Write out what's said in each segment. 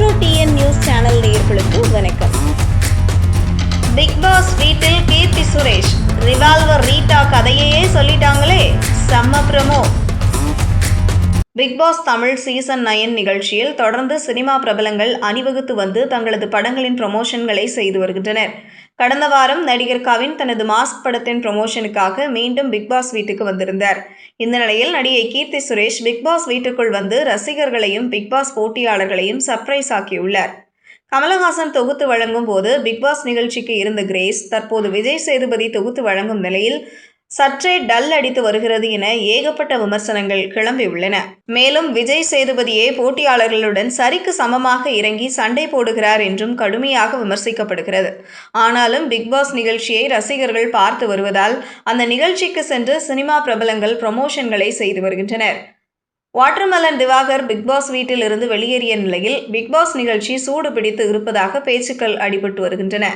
Metro TN news channel நேயர்களுக்கு வணக்கம். Big Boss வீட்டில் கீர்த்தி சுரேஷ் ரிவால்வர் ரீட்டா கதையையே சொல்லிட்டாங்களே செம்ம promo Bigg Boss Tamil season nine நிகழ்ச்சியில் தொடர்ந்து சினிமா பிரபலங்கள் அணிவகுத்து வந்து தங்களது படங்களின் ப்ரமோஷன்களை செய்து வருகின்றனர். கடந்த வாரம் நடிகர் கவின் தனது மாஸ்க் படத்தின் ப்ரமோஷனுக்காக மீண்டும் பிக்பாஸ் வீட்டுக்கு வந்திருந்தார். இந்த நிலையில் நடிகை கீர்த்தி சுரேஷ் பிக்பாஸ் வீட்டுக்குள் வந்து ரசிகர்களையும் பிக்பாஸ் போட்டியாளர்களையும் சர்ப்ரைஸ் ஆக்கியுள்ளார். கமலஹாசன் தொகுத்து வழங்கும் போது பிக்பாஸ் நிகழ்ச்சிக்கு இருந்த கிரேஸ் தற்போது விஜய் சேதுபதி தொகுத்து வழங்கும் நிலையில் சற்றே டல் அடித்து வருகிறது என ஏகப்பட்ட விமர்சனங்கள் கிளம்பியுள்ளன மேலும் விஜய் சேதுபதியே போட்டியாளர்களுடன் சரிக்கு சமமாக இறங்கி சண்டை போடுகிறார் என்றும் கடுமையாக விமர்சிக்கப்படுகிறது. ஆனாலும் பிக் பாஸ் நிகழ்ச்சியை ரசிகர்கள் பார்த்து வருவதால் அந்த நிகழ்ச்சிக்கு சென்று சினிமா பிரபலங்கள் ப்ரமோஷன்களை செய்து வருகின்றனர். வாட்டர்மெலன் திவாகர் பிக்பாஸ் வீட்டில் இருந்து வெளியேறிய நிலையில் பிக்பாஸ் நிகழ்ச்சி சூடு பிடித்து இருப்பதாக பேச்சுக்கள் அடிபட்டு வருகின்றன.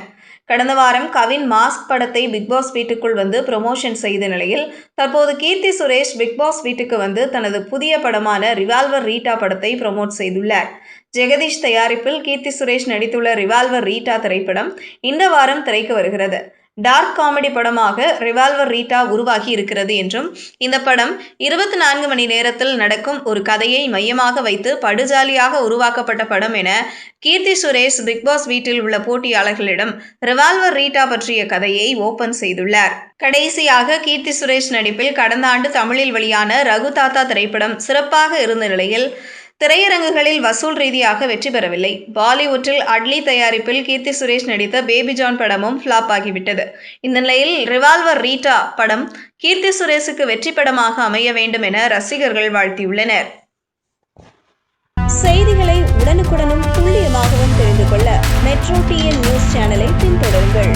கடந்த வாரம் கவின் மாஸ்க் படத்தை பிக்பாஸ் வீட்டுக்குள் வந்து ப்ரொமோஷன் செய்த நிலையில் தற்போது கீர்த்தி சுரேஷ் பிக்பாஸ் வீட்டுக்கு வந்து தனது புதிய படமான ரிவால்வர் ரீட்டா படத்தை ப்ரொமோட் செய்துள்ளார். ஜெகதீஷ் தயாரிப்பில் கீர்த்தி சுரேஷ் நடித்துள்ள ரிவால்வர் ரீட்டா திரைப்படம் இந்த வாரம் திரைக்கு வருகிறது. டார்க் காமெடி படமாக ரிவால்வர் ரீட்டா உருவாகி இருக்கிறது என்றும் இந்த படம் இருபத்தி நான்கு மணி நேரத்தில் நடக்கும் ஒரு கதையை மையமாக வைத்து படுஜாலியாக உருவாக்கப்பட்ட படம் என கீர்த்தி சுரேஷ் பிக்பாஸ் வீட்டில் உள்ள போட்டியாளர்களிடம் ரிவால்வர் ரீட்டா பற்றிய கதையை ஓபன் செய்துள்ளார். கடைசியாக கீர்த்தி சுரேஷ் நடிப்பில் கடந்த ஆண்டு தமிழில் வெளியான ரகு தாத்தா திரைப்படம் சிறப்பாக இருந்த நிலையில் திரையரங்குகளில் வசூல் ரீதியாக வெற்றி பெறவில்லை. பாலிவுட்டில் அட்லி தயாரிப்பில் கீர்த்தி சுரேஷ் நடித்த பேபி ஜான் படமும் ஃப்ளாப் ஆகிவிட்டது. இந்த நிலையில் ரிவால்வர் ரீட்டா படம் கீர்த்தி சுரேஷுக்கு வெற்றி படமாக அமைய வேண்டும் என ரசிகர்கள் வாழ்த்தியுள்ளனர். செய்திகளை உடனுக்குடனும் துல்லியமாகவும் தெரிந்து கொள்ள மெட்ரோ டிஎன் நியூஸ் சேனலை பின்தொடருங்கள்.